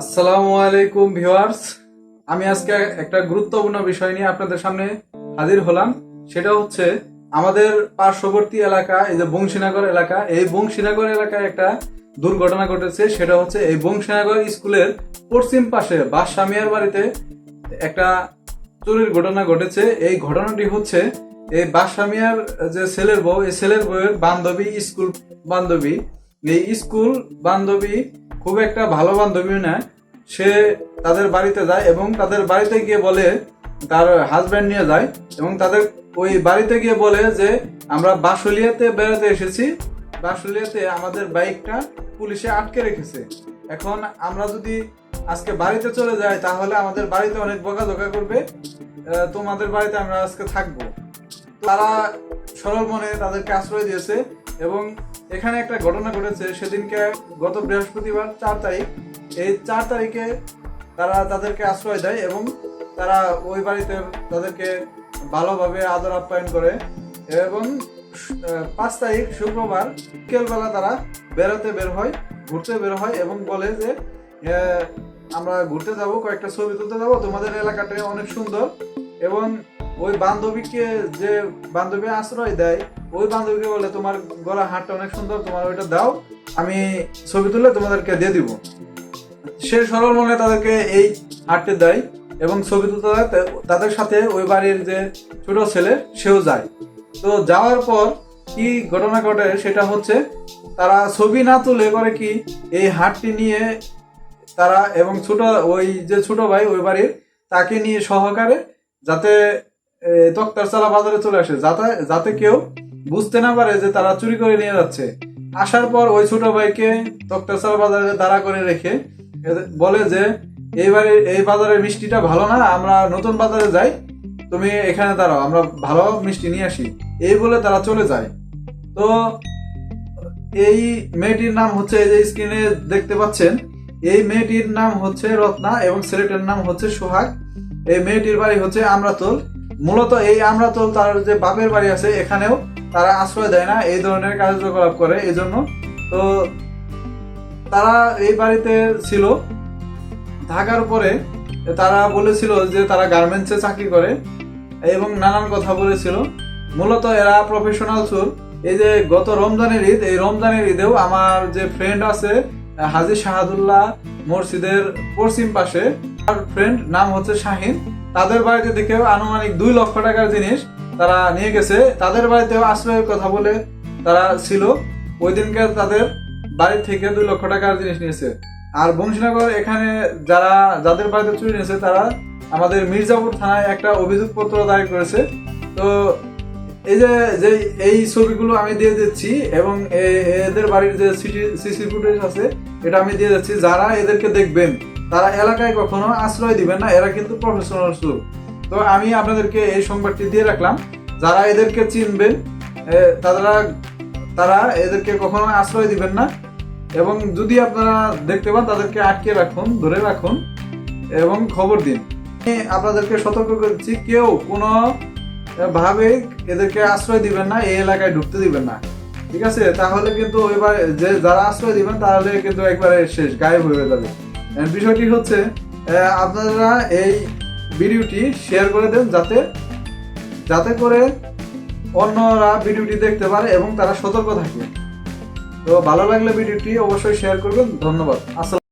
আসসালামু আলাইকুম ভিউয়ার্স। আমি আজকে একটা গুরুত্বপূর্ণ বিষয় নিয়ে আপনাদের সামনে হাজির হলাম। সেটা হচ্ছে আমাদের পার্শ্ববর্তী এলাকা, এই যে বংশীনগর এলাকা, এই বংশীনগর এলাকায় একটা দুর্ঘটনা ঘটেছে। সেটা হচ্ছে এই বংশীনগর স্কুলের পশ্চিম পাশে বাসামিয়ার বাড়িতে একটা চুরির ঘটনা ঘটেছে। এই ঘটনাটি হচ্ছে এই বাসামিয়ার যে ছেলের বউ, এই ছেলের বউয়ের বান্ধবী, স্কুল বান্ধবী স্কুল বান্ধবী খুব একটা ভালো বান্ধবী না, সে তাদের বাড়িতে যায় এবং তাদের বাড়িতে গিয়ে বলে তার হাজব্যান্ড নিয়ে যায় এবং তাদের ওই বাড়িতে গিয়ে বলে যে, আমরা বাসুলিয়াতে বেড়াতে এসেছি। বাসুলিয়াতে আমাদের বাইকটা পুলিশে আটকে রেখেছে। এখন আমরা যদি আজকে বাড়িতে চলে যাই, তাহলে আমাদের বাড়িতে অনেক বকাঝকা করবে। তোমাদের বাড়িতে আমরা আজকে থাকব। তারা সরল মনে তাদেরকে আশ্রয় দিয়েছে। এবং এখানে একটা ঘটনা ঘটেছে, সেদিনকে গত বৃহস্পতিবার চার তারিখ। এই চার তারিখে তারা তাদেরকে আশ্রয় দেয় এবং তারা ওই বাড়িতে তাদেরকে ভালোভাবে আদর আপ্যায়ন করে এবং পাঁচ তারিখ শুক্রবার বিকেলবেলা তারা বেরোতে বের হয়, ঘুরতে বের হয় এবং বলে যে আমরা ঘুরতে যাব, কয়েকটা ছবি তুলতে যাব। তোমাদের এলাকাটা অনেক সুন্দর এবং ওই বান্ধবীকে যে বান্ধবী আশ্রয় দেয়, ওই বান্ধবীকে বলে, তোমার গলা হাতটা অনেক সুন্দর, তোমার ওইটা দাও, আমি ছবি তুলে তোমাদেরকে দিয়ে দিব। সে সরল মনে তাদেরকে এই হাটটি দেয় এবং ছবি তুলতে তাদের সাথে ওই বাড়ির যে ছোট ছেলে, সেও যায়। তো যাওয়ার পর কি ঘটনা ঘটে সেটা হচ্ছে, তারা ছবি না তুলে করে কি এই হাটটি নিয়ে তারা এবং ছোট, ওই যে ছোট ভাই, ওই বাড়ির, তাকে নিয়ে সহকারে যাতে তক্তার চালা বাজারে চলে আসে। যাতে যাতে কেউ বুঝতে না পারে যে তারা চুরি করে নিয়ে যাচ্ছে। আসার পর ওই ছোট ভাইকে তক্তার চালা বাজারে দাঁড়া করে রেখে বলে যে, এইবারে এই বাজারের মিষ্টিটা ভালো না, আমরা নতুন বাজারে যাই। তুমি এখানে দাঁড়াও, আমরা ভালো মিষ্টি নিয়ে আসি। এই বলে তারা চলে যায়। তো এই মেয়েটির নাম হচ্ছে, এই যে স্ক্রিনে দেখতে পাচ্ছেন, এই মেয়েটির নাম হচ্ছে রত্না এবং ছেলেটার নাম হচ্ছে সোহাগ। এই মেয়েটির বাড়ি হচ্ছে আমরাতল। মূলত এই আমরাতল তার যে বাপের বাড়ি আছে, এখানেও তারা আশ্রয় দেয় না, এই ধরনের কার্যকলাপ করে এই জন্য তো তারা এই বাড়িতে ছিল। থাকার পরে তারা বলেছিল যে তারা গার্মেন্টসে চাকরি করে এবং নানান কথা বলেছিল। মূলত এরা প্রফেশনাল চুর। এই যে গত রমজানের ঈদ, এই রমজানের ঈদেও আমার যে ফ্রেন্ড আছে, হাজি শাহাদুল্লাহ মসজিদের পশ্চিম পাশে, তার ফ্রেন্ড নাম হচ্ছে শাহিন। তাদের বাড়িতে দেখেও আনুমানিক দুই লক্ষ টাকার জিনিস তারা নিয়ে গেছে। তাদের বাড়িতেও আশ্রয়ের কথা বলে তারা ছিল। ওই দিনকে তাদের বাড়ি থেকে দুই লক্ষ টাকার জিনিস নিয়েছে। আর বংশীনগর এখানে যারা, যাদের বাড়িতে চুরি নিয়েছে তারা আমাদের মির্জাপুর থানায় একটা অভিযোগপত্র দায়ের করেছে। তো এই যে যে এই ছবিগুলো আমি দিয়ে দিচ্ছি এবং এদের বাড়ির যে সিসি ফুটেজ আছে, এটা আমি দিয়ে যাচ্ছি যারা এদেরকে দেখবেন তারা এলাকায় কখনো আশ্রয় দিবেন না, এরা কিন্তু প্রফেশনাল চোর তো আমি আপনাদেরকে এই সংবাদটি দিয়ে রাখলাম, যারা এদেরকে চিনবেন তারা তারা এদেরকে কখনো আশ্রয় দিবেন না, এবং যদি আপনারা দেখতে পান, তাদেরকে আটকে রাখুন, ধরে রাখুন, এবং খবর দিন। আমি আপনাদেরকে সতর্ক করছি, কেউ কোনো ভাবে এদেরকে আশ্রয় দিবেন না, এই এলাকায় ঢুকতে দিবেন না। ঠিক আছে? তাহলে কিন্তু এবার যে যারা আশ্রয় দিবেন, তাহলে কিন্তু একবারে শেষ, গায়েব হয়ে যাবে। বিষয়টি হচ্ছে আপনারা এই ভিডিওটি শেয়ার করে দেন যাতে যাতে করে অন্যরা ভিডিওটি দেখতে পারে এবং তারা সতর্ক থাকে। তো ভালো লাগলে ভিডিওটি অবশ্যই শেয়ার করবেন। ধন্যবাদ। আসসালাম